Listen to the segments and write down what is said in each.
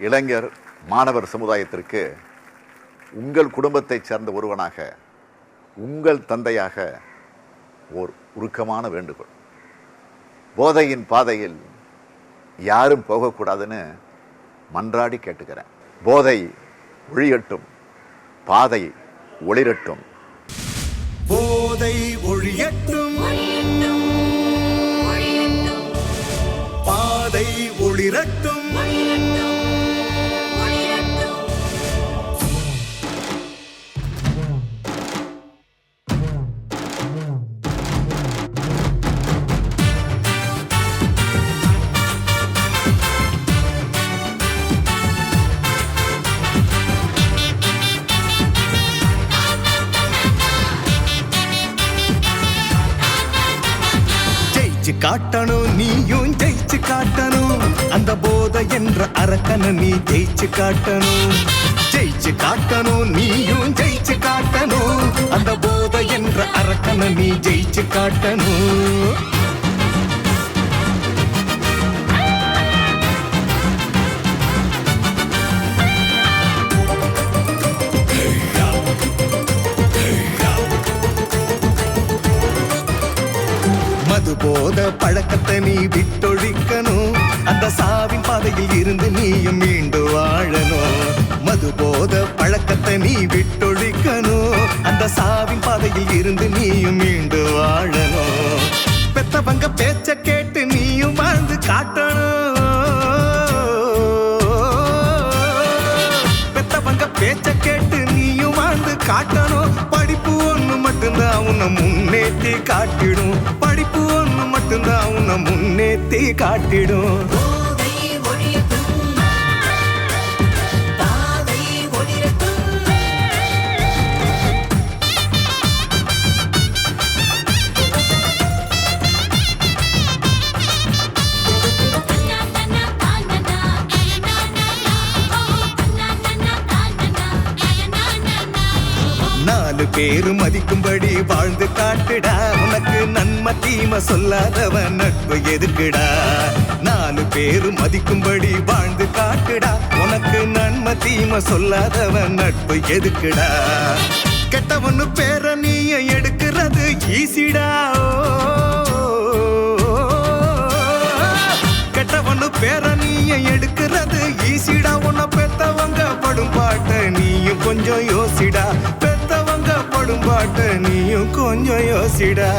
இளைஞர் மாணவர் சமுதாயத்திற்கு உங்கள் குடும்பத்தைச் சேர்ந்த ஒருவனாக உங்கள் தந்தையாக ஓர் உருக்கமான வேண்டுகோள். போதையின் பாதையில் யாரும் போகக்கூடாதுன்னு மன்றாடி கேட்டுக்கிறேன். போதை ஒழியட்டும் பாதை ஒளிரட்டும். போதை ஒழியட்டும் பாதை ஒளிரட்டும். காட்டணும் நீயும் ஜெயிச்சு காட்டணும். அந்த போதை என்ற அரக்கனை நீ ஜெயிச்சு காட்டணும். ஜெயிச்சு காட்டணும் நீயும் ஜெயிச்சு காட்டணும். அந்த போதை என்ற அரக்கனை நீ ஜெயிச்சு காட்டணும். நீ விட்டொழிக்கணும் அந்த சாவின் பாதையில் இருந்து நீயும் மீண்டு வாழணும் மது போத பழக்கத்தை நீ விட்டொழிக்கணும் அந்த சாவின் பாதையில் இருந்து நீயும் மீண்டு வாழணும் பெத்தவங்க பேச்ச கேட்டு நீயும் வாழ்ந்து காட்டணும் பெத்தவங்க பேச்ச கேட்டு நீயும் வாழ்ந்து காட்டணும் படிப்பு ஒண்ணு மட்டும்தான் உன்னை முன்னேற்றி காட்டிடும். காட்டிடும். போதை நாலு பேரு மதிக்கும்படி வாழ்ந்து காட்டுடா. உனக்கு நன்மை தீமை சொல்லாதவன் நட்பு எதுக்குடா? நாலு பேரு மதிக்கும்படி வாழ்ந்து காட்டுடா. உனக்கு நன்மை தீமை சொல்லாதவன் நட்பு எதுக்குடா? கெட்டவனு பேர நீய எடுக்கிறது ஈசிடா. கெட்டவனு பேர நீய எடுக்கிறது ஈசிடா. உன்னை பெத்தவங்க படும் பாட்ட நீயும் கொஞ்சம் யோசிடா. படும் பாட்ட நீயும் கொஞ்சம் யோசிடா.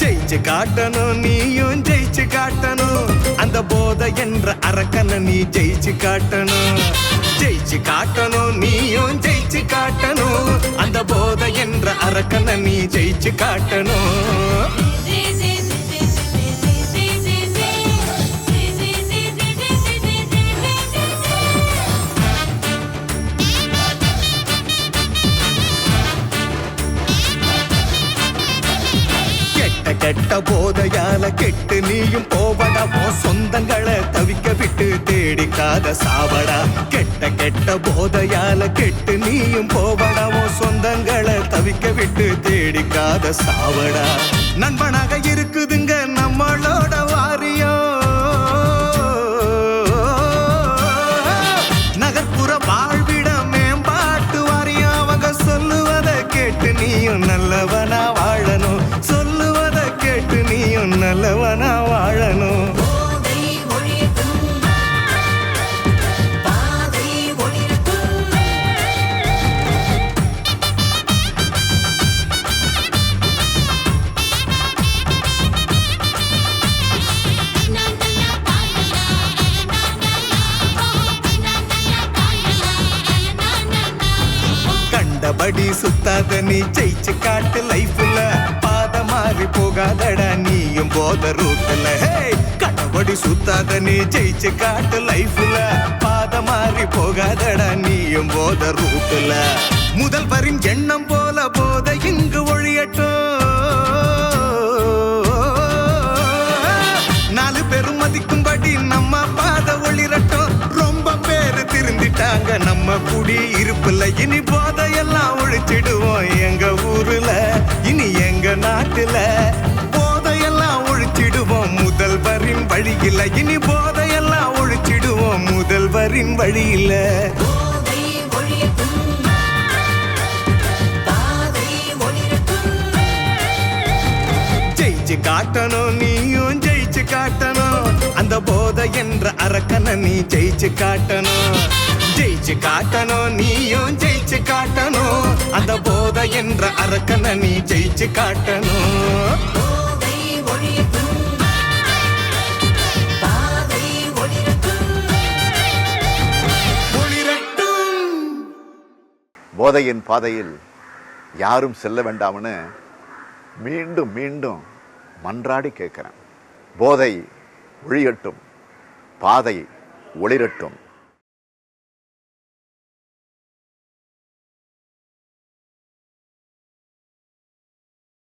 ஜெயிச்சு காட்டணும் நீயும் ஜெயிச்சு காட்டணும். அந்த போதை என்ற அரக்கனை நீ ஜெயிச்சு காட்டணும். ஜெயிச்சு காட்டணும் நீயும் ஜெயிச்சு காட்டணும். அந்த போதை என்ற அரக்கனை நீ ஜெயிச்சு காட்டணும். போதையால கெட்டு நீயும் போவடா. உன் சொந்தங்களை தவிக்க விட்டு தேடிக்காத சாவடா. கெட்ட கெட்ட போதையால கெட்டு நீயும் போவடா. உன் சொந்தங்களை தவிக்க விட்டு தேடிக்காத சாவடா. நண்பனா படி சுத்தாத நீ ஜெயிச்சு காட்டு லைஃப்ல. பாத மாறி போகாதடா நீயும் போத ரூட்ல. கண்டபடி சுத்தாத நீ ஜெயிச்சு காட்டு லைஃப்ல. பாத மாறி போகாதடா நீயும் போத ரூட்ல. முதல் வரும் எண்ணம் போல போத இங்கு ஒழியட்டும். நாலு பேரும் மதிக்கும்படி நம்ம பாத ஒளிரட்டும். ரொம்ப பேரு திருந்திட்டாங்க நம்ம குடி இருப்புல இனி போதையெல்லாம் ஒழிச்சிடுவோம் எங்க ஊர்ல இனி எங்க நாட்டுல. போதையெல்லாம் ஒழிச்சிடுவோம் முதல்வரின் வழியில. இனி போதையெல்லாம் ஒழிச்சிடுவோம் முதல்வரின் வழியில. ஜெயிச்சு காட்டணும் நீயும் ஜெயிச்சு காட்டணும். அந்த போதை என்ற அரக்கனை நீ ஜெயிச்சு காட்டணும். ஜெயிச்சு காட்டணும் நீயும் ஜெயிச்சு காட்டணும். அந்த போதை என்ற அரக்கனை நீ ஜெயிச்சு காட்டணும். போதையின் பாதையில் யாரும் செல்ல வேண்டாம்னு மீண்டும் மீண்டும் மன்றாடி கேட்கிறேன். போதை ஒழியட்டும் பாதை ஒளிரட்டும்.